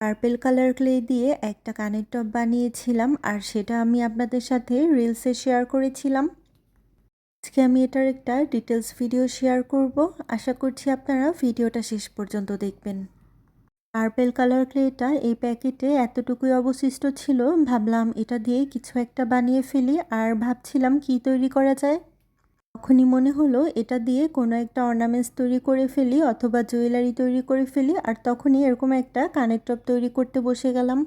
Purple colour clay দিয়ে একটা কানের টপ বানিয়েছিলাম, আর সেটা আমি আপনাদের সাথে রিলসে শেয়ার করেছিলাম। আজকে আমি এটার একটা ডিটেলস ভিডিও শেয়ার করব। আশা করছি আপনারা ভিডিওটা শেষ পর্যন্ত দেখবেন। পার্পেল কালার ক্লেটা এই প্যাকেটে এতটুকুই অবশিষ্ট ছিল, ভাবলাম এটা দিয়ে কিছু একটা বানিয়ে ফেলি, আর ভাবছিলাম কি তৈরি করা যায়। তখনই মনে হলো এটা দিয়ে কোনো একটা অর্নামেন্টস তৈরি করে ফেলি অথবা জুয়েলারি তৈরি করে ফেলি, আর তখনই এরকম একটা কানের টপ তৈরি করতে বসে গেলাম।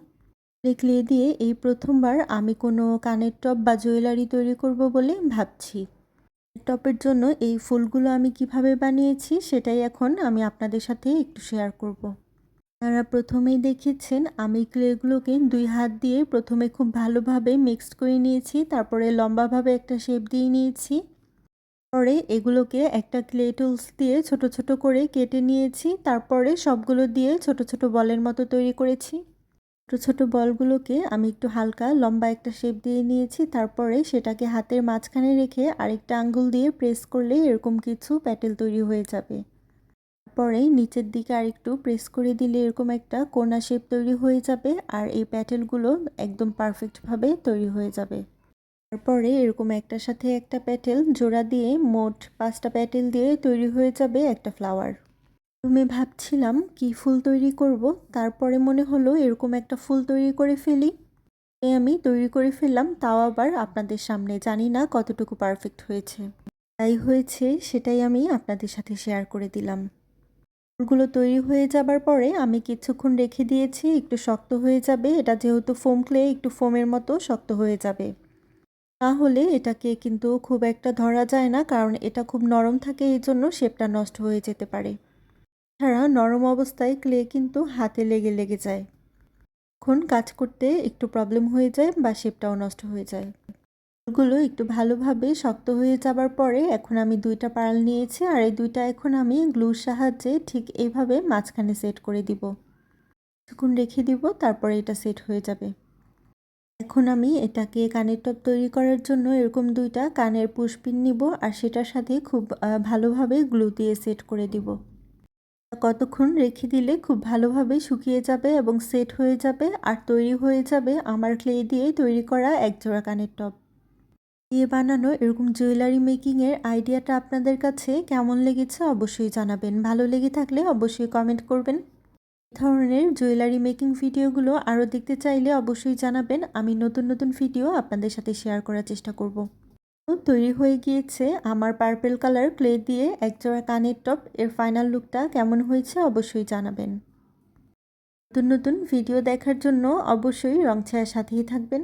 ক্লে দিয়ে এই প্রথমবার আমি কোনো কানের টপ বা জুয়েলারি তৈরি করব বলে ভাবছি। টপের জন্য এই ফুলগুলো আমি কীভাবে বানিয়েছি সেটাই এখন আমি আপনাদের সাথে একটু শেয়ার করব। আপনারা প্রথমেই দেখেছেন আমি ক্লেগুলোকে দুই হাত দিয়ে প্রথমে খুব ভালোভাবে মিক্সড করে নিয়েছি, তারপরে লম্বাভাবে একটা শেপ দিয়ে নিয়েছি। পরে এগুলোকে একটা ক্লে টুলস দিয়ে ছোট ছোট করে কেটে নিয়েছি। তারপরে সবগুলো দিয়ে ছোট ছোট বলের মতো তৈরি করেছি। ছোটো ছোটো বলগুলোকে আমি একটু হালকা লম্বা একটা শেপ দিয়ে নিয়েছি। তারপরে সেটাকে হাতের মাঝখানে রেখে আরেকটা আঙ্গুল দিয়ে প্রেস করলে এরকম কিছু প্যাটেল তৈরি হয়ে যাবে। তারপরে নিচের দিকে আরেকটু প্রেস করে দিলে এরকম একটা কোনা শেপ তৈরি হয়ে যাবে আর এই প্যাটেলগুলো একদম পারফেক্টভাবে তৈরি হয়ে যাবে। তারপরে এরকম একটার সাথে একটা প্যাটেল জোড়া দিয়ে মোট পাঁচটা প্যাটেল দিয়ে তৈরি হয়ে যাবে একটা ফ্লাওয়ার। তুমি ভাবছিলাম কি ফুল তৈরি করব, তারপরে মনে হলো এরকম একটা ফুল তৈরি করে ফেলি। আমি তৈরি করে ফেললাম, তাও আবার আপনাদের সামনে জানি না কতটুকু পারফেক্ট হয়েছে। তাই হয়েছে সেটাই আমি আপনাদের সাথে শেয়ার করে দিলাম। ফুলগুলো তৈরি হয়ে যাবার পরে আমি কিছুক্ষণ রেখে দিয়েছি, একটু শক্ত হয়ে যাবে। এটা যেহেতু ফোম ক্লে একটু ফোমের মতো শক্ত হয়ে যাবে। তাহলে এটাকে কিন্তু খুব একটা ধরা যায় না, কারণ এটা খুব নরম থাকে, এই জন্য শেপটা নষ্ট হয়ে যেতে পারে। ছাড়া নরম অবস্থায় ক্লে কিন্তু হাতে লেগে লেগে যায়। এখন কাজ করতে একটু প্রবলেম হয়ে যায় বা শেপটাও নষ্ট হয়ে যায়। ফুলগুলো একটু ভালোভাবে শক্ত হয়ে যাবার পরে এখন আমি দুইটা পাড়াল নিয়েছি, আর এই দুইটা এখন আমি গ্লুর সাহায্যে ঠিক এইভাবে মাঝখানে সেট করে দিব। কিছুক্ষণ রেখে দিব, তারপরে এটা সেট হয়ে যাবে। এখন আমি এটাকে কানের টপ তৈরি করার জন্য এরকম দুইটা কানের পুষ্পিন নিব আর সেটার সাথে খুব ভালোভাবে গ্লু দিয়ে সেট করে দিব। কতক্ষণ রেখে দিলে খুব ভালোভাবে শুকিয়ে যাবে এবং সেট হয়ে যাবে আর তৈরি হয়ে যাবে আমার ক্লে দিয়ে তৈরি করা একজোড়া কানের টপ। দিয়ে বানানো এরকম জুয়েলারি মেকিংয়ের আইডিয়াটা আপনাদের কাছে কেমন লেগেছে অবশ্যই জানাবেন। ভালো লেগে থাকলে অবশ্যই কমেন্ট করবেন। ধরনের জুয়েলারি মেকিং ভিডিওগুলো আরও দেখতে চাইলে অবশ্যই জানাবেন। আমি নতুন নতুন ভিডিও আপনাদের সাথে শেয়ার করার চেষ্টা করব। তৈরি হয়ে গিয়েছে আমার পার্পেল কালার ক্লে দিয়ে একজোড়া কানের টপ এর ফাইনাল লুকটা কেমন হয়েছে অবশ্যই জানাবেন। নতুন নতুন ভিডিও দেখার জন্য অবশ্যই রং ছায়ার সাথেই থাকবেন।